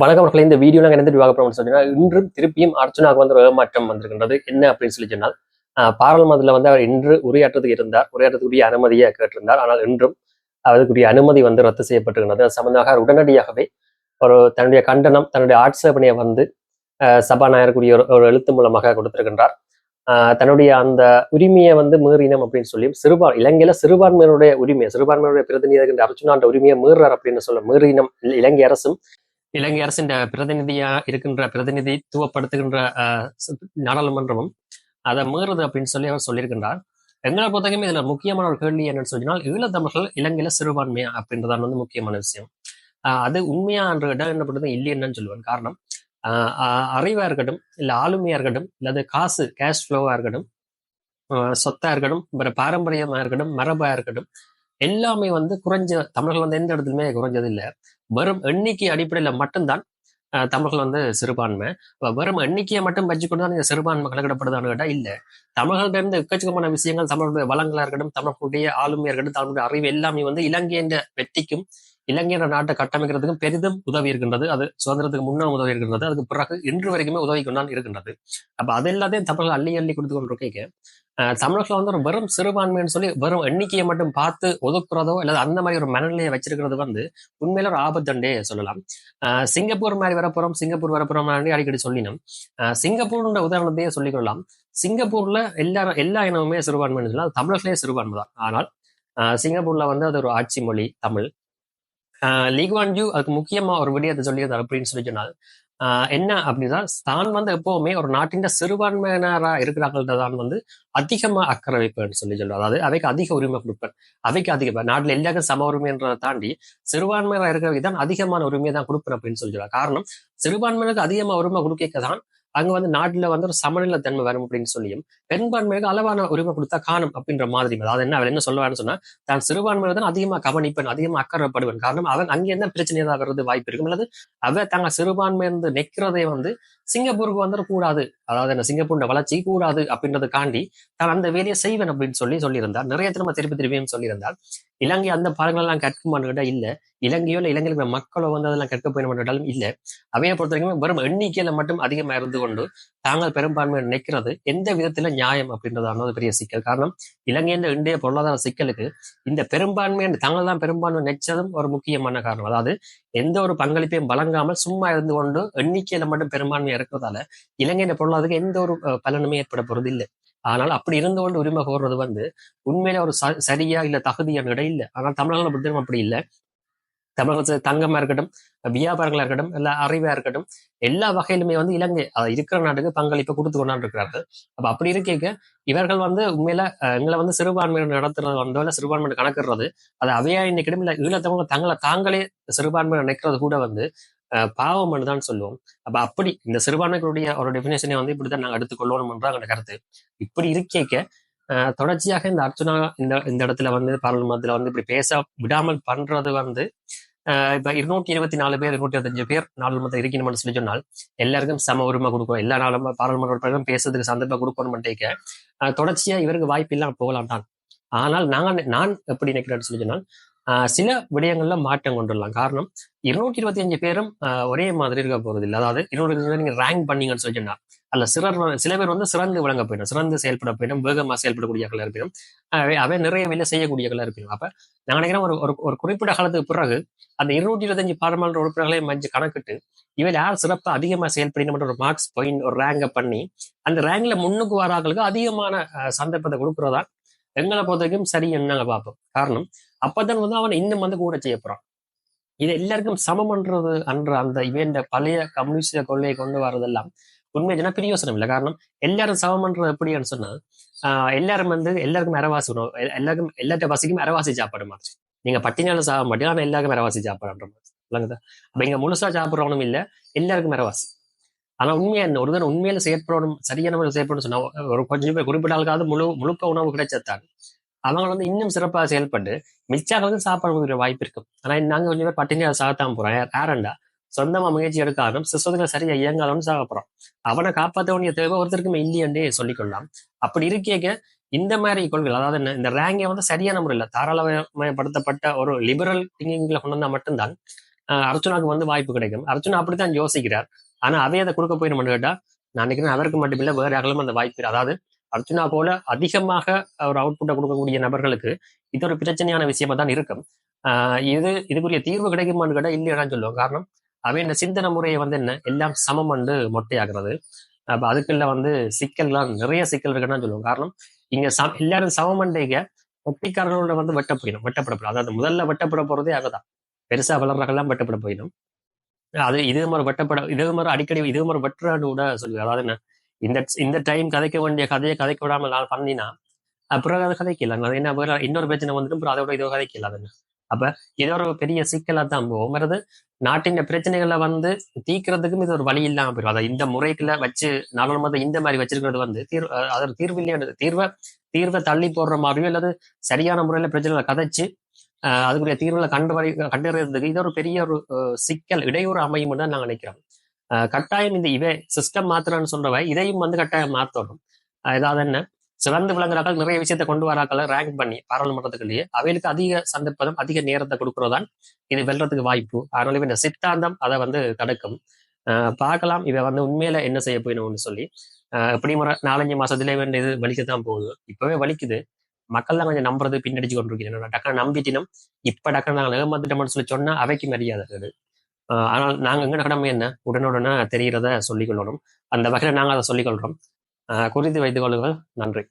வணக்கம் இந்த வீடியோ நாங்கள் எந்த விவாக போகிறோம்னு சொன்னால் இன்றும் திருப்பியும் அர்ச்சனாக வந்து ஒரு ஏமாற்றம் வந்திருக்கின்றது. என்ன அப்படின்னு சொல்லி சொன்னால் பாராளுமன்றத்தில் வந்து அவர் இன்று உரையாற்றத்துக்கு இருந்தார் உரையாற்றத்துக்குரிய அனுமதியை கேட்டிருந்தார். ஆனால் இன்றும் அவருக்குரிய அனுமதி வந்து ரத்து செய்யப்பட்டிருக்கிறது அது சம்பந்தமாக அவர் உடனடியாகவே ஒரு தன்னுடைய கண்டனம் தன்னுடைய ஆட்சேபனையை வந்து ஆஹ் சபாநாயகருக்குரிய ஒரு ஒரு எழுத்து மூலமாக கொடுத்திருக்கின்றார். ஆஹ் தன்னுடைய அந்த உரிமையை வந்து மீறினம் அப்படின்னு சொல்லி சிறுபான் இலங்கையில சிறுபான்மையினுடைய உரிமை சிறுபான்மையினுடைய பிரதிநிதி அர்ச்சுனாண்ட உரிமையை மீறார் அப்படின்னு சொல்ல மீறினம் இலங்கை அரசும் இலங்கை அரசின் பிரதிநிதியா இருக்கின்ற பிரதிநிதித்துவப்படுத்துகின்ற அஹ், நாடாளுமன்றமும் அதை மீறுது அப்படின்னு சொல்லி அவர் சொல்லியிருக்கின்றார். எங்களை பொறுத்தவரைக்கும் இதுல முக்கியமான ஒரு கேள்வி என்னன்னு சொன்னால் ஈழத்தமிழர்கள் இலங்கையில சிறுபான்மையா அப்படின்றதான் வந்து முக்கியமான விஷயம். அது உண்மையா என்ற இடம் என்ன பண்ணுறது இல்லைன்னு சொல்லுவேன். காரணம் ஆஹ் அஹ், அறிவா இருக்கட்டும் இல்ல ஆளுமையா இருக்கட்டும் இல்லது காசு கேஷ் ஃப்ளோவா இருக்கட்டும் சொத்தா இருக்கட்டும் பிற பாரம்பரியமா இருக்கட்டும் மரபா இருக்கட்டும் எல்லாமே வந்து குறைஞ்ச தமிழர்கள் வந்து எந்த இடத்துலயுமே குறைஞ்சது இல்லை. வெறும் எண்ணிக்கை அடிப்படையில மட்டும்தான் தமிழர்கள் வந்து சிறுபான்மை. வரும் வெறும் எண்ணிக்கையை மட்டும் வச்சுக்கொண்டு தான் இந்த சிறுபான்மை கணக்கிடப்படுதான்னு கேட்டால் இல்ல. தமிழர்கள்ட்ட எக்கச்சக்கமான விஷயங்கள் தமிழர்களுடைய வளங்களா இருக்கட்டும் தமிழர்களுடைய ஆளுமையா இருக்கட்டும் தமிழுடைய அறிவு எல்லாமே வந்து இலங்கையின் வெற்றிக்கும் இலங்கை என்ற நாட்டை கட்டமைக்கிறதுக்கும் பெரிதும் உதவி இருக்கின்றது. அது சுதந்திரத்துக்கு முன்னால் உதவி இருக்கின்றது. அதுக்கு பிறகு இன்று வரைக்குமே உதவி கொண்டான் இருக்கின்றது. அப்ப அது எல்லாத்தையும் தமிழர்கள் அள்ளி அள்ளி கொடுத்து கொண்டிருக்க அஹ் தமிழர்கள் வந்து ஒரு வெறும் சிறுபான்மைன்னு சொல்லி வெறும் எண்ணிக்கையை மட்டும் பார்த்து ஒதுக்குறதோ அல்லது அந்த மாதிரி ஒரு மனநிலையை வச்சிருக்கிறது வந்து உண்மையில ஒரு ஆபத்துண்டே சொல்லலாம். சிங்கப்பூர் மாதிரி வரப்புறம் சிங்கப்பூர் வரப்புறம் அடிக்கடி சொல்லினோம். சிங்கப்பூர்ன்ற உதாரணத்தையே சொல்லிக்கொள்ளலாம். சிங்கப்பூர்ல எல்லாரும் எல்லா இனமுமே சிறுபான்மைன்னு சொல்லலாம் தமிழர்களே சிறுபான்மை தான் ஆனால் சிங்கப்பூர்ல வந்து அது ஒரு ஆட்சி மொழி தமிழ். லீக்வான் ஜூ அதுக்கு முக்கியமா ஒரு விடயத்தை சொல்லியிருந்தார் அப்படின்னு சொல்லி சொன்னால். என்ன அப்படின்னா தான் வந்து எப்பவுமே ஒரு நாட்டின் சிறுபான்மையினரா இருக்கிறாங்கள்ட்ட தான் வந்து அதிகமா அக்கறை வைப்பேன்னு சொல்லி சொல்றாரு. அதாவது அவைக்கு அதிக உரிமை கொடுப்பேன் அவைக்கு அதிக நாட்டில் எல்லாருக்கும் சம உரிமைன்றதை தாண்டி சிறுபான்மையினராக இருக்கிறவங்க தான் அதிகமான உரிமையை தான் கொடுப்பேன் அப்படின்னு சொல்லி சொல்றாரு. காரணம் சிறுபான்மையினருக்கு அதிகமா உரிமை கொடுக்க தான் அங்க வந்து நாட்டுல வந்து ஒரு சமநிலை தன்மை வரும் அப்படின்னு சொல்லியும் பெண்பான்மைக்கு அளவான உரிமை கொடுத்தா காணும் அப்படின்ற மாதிரி அதாவது என்ன அவர் என்ன சொல்லுவான்னு சொன்னா தான் சிறுபான்மையில தான் அதிகமா கவனிப்பேன் அதிகமா அக்கறைப்படுவேன் காரணம் அவன் அங்கே என்ன பிரச்சனை ஏதாவது வர்றது வாய்ப்பு இருக்கும். அல்லது அவ தாங்க சிறுபான்மை இருந்து நிக்கிறதே வந்து சிங்கப்பூருக்கு வந்துட கூடாது. அதாவது என்ன சிங்கப்பூர் வளர்ச்சி கூடாது அப்படின்றதுக்காண்டி தான் அந்த வேலையை செய்வேன் அப்படின்னு சொல்லி சொல்லியிருந்தார். நிறைய திரும்ப திருப்பி திரும்பியும் சொல்லியிருந்தார். இலங்கை அந்த பாடங்கள் எல்லாம் கற்குமான்னு கேட்டா இல்ல. இலங்கையோ இல்லை இலங்கையில் இருக்கிற மக்களோ வந்து அதெல்லாம் கற்க மாட்டாலும் இல்ல. அவையை பொறுத்த வரைக்கும் வெறும் எண்ணிக்கையில மட்டும் அதிகமா இருந்து கொண்டு தாங்கள் பெரும்பான்மை நினைக்கிறது எந்த விதத்துல நியாயம் அப்படின்றதான ஒரு பெரிய சிக்கல். காரணம் இலங்கையின் இந்திய பொருளாதார சிக்கலுக்கு இந்த பெரும்பான்மை தாங்கள் தான் பெரும்பான்மை நினைச்சதும் ஒரு முக்கியமான காரணம். அதாவது எந்த ஒரு பங்களிப்பையும் வழங்காமல் சும்மா இருந்து கொண்டு எண்ணிக்கையில மட்டும் பெரும்பான்மை இருக்கிறதால இலங்கையின் பொருளாதாரத்துக்கு எந்த ஒரு பலனுமே ஏற்பட போறது இல்லை. ஆனால் அப்படி இருந்து கொண்டு உரிமை கோர்றது வந்து உண்மையில ஒரு ச- சரியா இல்ல தகுதியான இடம் இல்லை. ஆனால் தமிழகம் அப்படி இல்லை. தமிழகத்துல தங்கமா இருக்கட்டும் வியாபாரங்களா இருக்கட்டும் இல்ல அறிவா இருக்கட்டும் எல்லா வகையிலுமே வந்து இலங்கை இருக்கிற நாட்டுக்கு பங்களிப்பை கொடுத்து கொண்டாண்டு இருக்கிறார்கள் அப்ப அப்படி இருக்க இவர்கள் வந்து உண்மையில அஹ், எங்களை வந்து சிறுபான்மையினர் நடத்துறது வந்தோ இல்ல சிறுபான்மையினர் கணக்கிடுறது அது அவையா இன்னைக்கிடும் இல்ல ஈழத்தவங்க தங்களை தாங்களே சிறுபான்மையினர் நினைக்கிறது கூட வந்து அஹ், பாவம்னு தான் சொல்லுவோம். அப்ப அப்படி இந்த சிறுபான்மைகளுடைய ஒரு டெபினேஷனை வந்து இப்படித்தான் நாங்க எடுத்துக்கொள்ளணும்ன்ற கருத்து. இப்படி இருக்கேக்க தொடர்ச்சியாக இந்த அர்ச்சனா இந்த இந்த இடத்துல வந்து பாராளுமன்றத்தில் வந்து இப்படி பேச விடாமல் பண்றது வந்து அஹ், இப்ப இருநூற்றி இருபத்தி நாலு பேர் இருநூத்தி இருபத்தஞ்சு பேர் நாடாளுமன்றம் இருக்கணும்னு சொல்லி சொன்னால் எல்லாருக்கும் சம உரிமை கொடுக்கும் எல்லா நாளும் பாராளுமன்ற உறுப்பினரும் பேசுறதுக்கு சந்தர்ப்பம் கொடுக்கணும் அஹ், தொடர்ச்சியா இவருக்கு வாய்ப்பு இல்லாமல் போகலாம் தான். ஆனால் நான் நான் எப்படி நினைக்கிறேன்னு சொல்லி சொன்னால் சில விடயங்கள்ல மாற்றம் கொண்டுடலாம் காரணம் இருநூற்றி இருபத்தி அஞ்சு பேரும் ஒரே மாதிரி இருக்க போறது இல்லை. அதாவது இருநூறு பேர் நீங்க ரேங்க் பண்ணீங்கன்னு சொல்லி சொன்னா அல்ல சிறர் சில பேர் வந்து சிறந்து விளங்க போயிடும். சிறந்து செயல்பட போயிடும் வேகமா செயல்படக்கூடியவர்களா இருப்பினும். அவை நிறைய வேலை செய்யக்கூடியவர்களா இருப்பினும். அப்ப நான் நினைக்கிறேன் ஒரு ஒரு ஒரு குறிப்பிட்ட காலத்துக்கு பிறகு அந்த இருநூற்றி இருபத்தஞ்சு பாராளுமன்ற உறுப்பினர்களையும் மஞ்சு கணக்கிட்டு இவன் யார் சிறப்பா அதிகமா செயல்படின ஒரு மார்க்ஸ் பாயிண்ட் ஒரு ரேங்கை பண்ணி அந்த ரேங்க்ல முன்னுக்கு வராங்களுக்கு அதிகமான சந்தர்ப்பத்தை கொடுக்கறதா எங்களை பொறுத்த வரைக்கும் சரி நாங்க பார்ப்போம். காரணம் அப்பதான் வந்து அவன் இன்னும் வந்து கூட செய்ய போறான். இது எல்லாருக்கும் சமம் பண்றது அன்ற அந்த இவன் பழைய கம்யூனிஸ்ட கொள்கையை கொண்டு வரதெல்லாம் உண்மை ஜன பிரியோசனம் இல்லை. காரணம் எல்லாரும் சமம் பண்றது எப்படின்னு சொன்னா எல்லாரும் வந்து எல்லாருக்கும் அரைவாசி உணவு எல்லாருக்கும் எல்லாத்த பசிக்கும் அரைவாசி சாப்பாடு மாதிரி. நீங்க பட்டினால சாப்பிட மாட்டீங்க ஆனா எல்லாருக்கும் அரைவாசி சாப்பாடுன்ற மாதிரி. விளங்குதா? அப்ப இங்க முழுசா சாப்பிட்றவனும் இல்ல எல்லாருக்கும் அரைவாசி ஆனா உண்மையா என்ன ஒருத்தர் உண்மையில செயற்படணும் சரியான முறையில் செயற்படணும் சொன்னா ஒரு கொஞ்சம் பேர் குறிப்பிட்ட ஆளுக்காவது முழு முழுக்க உணவு கிடைச்சதான் அவங்க வந்து இன்னும் சிறப்பாக செயல்பட்டு மிச்சாக்களுக்கு சாப்பாடு கொடுக்குற வாய்ப்பு இருக்கும் ஆனா நாங்க கொஞ்சம் பேர் பட்டினியால் சாகத்தான் போறோம். யாரண்டா சொந்தமா முயற்சி எடுக்காதும் சிஸ்வதுகள் சரியா இயங்காதும் சாக போறோம் அவனை காப்பாற்ற வேண்டிய தேவை ஒருத்தருக்குமே இல்லையண்டே சொல்லிக்கொள்ளலாம். அப்படி இருக்கேக்க இந்த மாதிரி கொள்கைகள் அதாவது என்ன, இந்த ரேங்கை வந்து சரியான முறையில் தாராளமயப்படுத்தப்பட்ட ஒரு லிபரல் திங்கிங்ல கொண்டு வந்தா மட்டும்தான் அஹ் வந்து வாய்ப்பு கிடைக்கும். அர்ச்சனா அப்படித்தான் யோசிக்கிறார். ஆனா அவை அதை கொடுக்க போயிடும் கேட்டா நான் நினைக்கிறேன் அவருக்கு மட்டுமில்லை வேற யாருக்கும் அந்த வாய்ப்பு அதாவது அர்ச்சுனா போல அதிகமாக ஒரு அவுட்புட்டை கொடுக்கக்கூடிய நபர்களுக்கு இது ஒரு பிரச்சனையான விஷயமா தான் இருக்கும். ஆஹ் இது இதுக்குரிய தீர்வு கிடைக்குமான்னு கேட்டா இல்லையான்னு சொல்லுவோம். காரணம் அவன் இந்த சிந்தனை முறையை வந்து என்ன எல்லாம் சமம் வந்து மொட்டையாகிறது அப்ப அதுக்குள்ள வந்து சிக்கல்லாம் நிறைய சிக்கல் இருக்குன்னு சொல்லுவோம். காரணம் இங்க சம் எல்லாரும் சமமண்டைக ஒட்டிக்காரர்களோட வந்து வெட்டப்படணும் வெட்டப்படப்படும் அதாவது முதல்ல வெட்டப்பட போறதே அங்கதான். பெருசா வளர்றாங்கலாம் வெட்டப்பட போயிடும். அது இதே மாதிரி வெட்டப்பட இதே மாதிரி அடிக்கடி இதே மாதிரி வெட்டுறான்னு கூட சொல்லுவேன். அதாவது என்ன இந்த இந்த டைம் கதைக்க வேண்டிய கதையை கதைக்க விடாம நான் பண்ணினா அப்புறம் அதை கதைக்கல. அது என்ன வேற இன்னொரு பிரச்சனை வந்துட்டு அப்புறம் அதோட இதோ கதைக்கல அது அப்ப இதோ ஒரு பெரிய சிக்கலா தான் போகும் நாட்டின் பிரச்சனைகளை வந்து தீக்கிறதுக்கும் இது ஒரு வழி இல்லாம போயிடும். அதை இந்த முறைக்குள்ள வச்சு நாடாளுமன்ற இந்த மாதிரி வச்சிருக்கிறது வந்து தீர்வு அதோட தீர்வு இல்லையானது தீர்வை தீர்வை தள்ளி போடுற மாதிரியோ அல்லது சரியான முறையில பிரச்சனைகளை கதைச்சு அதுக்குரிய தீர்வுகளை கண்டு வரை இது ஒரு பெரிய ஒரு சிக்கல் இடையூறு அமையும் தான் நாங்க நினைக்கிறோம். ஆஹ் கட்டாயம் இந்த இவை சிஸ்டம் மாத்துறேன்னு சொல்றவை இதையும் வந்து கட்டாயம் மாத்தணும். ஏதாவது என்ன? சிறந்து விளங்குறாக்கள் நிறைய விஷயத்தை கொண்டு வராக்களை ரேங்க் பண்ணி பாராளுமன்றத்துக்குள்ளேயே அவைகளுக்கு அதிக சந்தர்ப்பம் அதிக நேரத்தை கொடுக்குறதான் இது வெல்றதுக்கு வாய்ப்பு. அதனால இந்த சித்தாந்தம் அதை வந்து தடுக்கும். ஆஹ் பார்க்கலாம். இதை வந்து உண்மையில என்ன செய்ய போயிடும்னு சொல்லி. ஆஹ் எப்படி முறை நாலஞ்சு மாசத்துல இது வலிக்கத்தான் போகுது. இப்பவே வலிக்குது. மக்கள் தான் கொஞ்சம் நம்புறது பின்னடிச்சு கொண்டிருக்கிறேன் டக்குனு நம்பிட்டினோம் இப்ப டக்குனு நாங்கள் ஏமாத்திட்டோம்னு சொல்லி சொன்னா அவைக்கு மரியாதை இருக்குது ஆஹ் ஆனால் நாங்க எங்க கடமை என்ன? உடனுடனே தெரிகிறத சொல்லிக் கொள்ளணும். அந்த வகையில நாங்க அதை சொல்லிக் கொள்றோம். ஆஹ் குறித்து வைத்துக் கொள்ளுங்கள். நன்றி.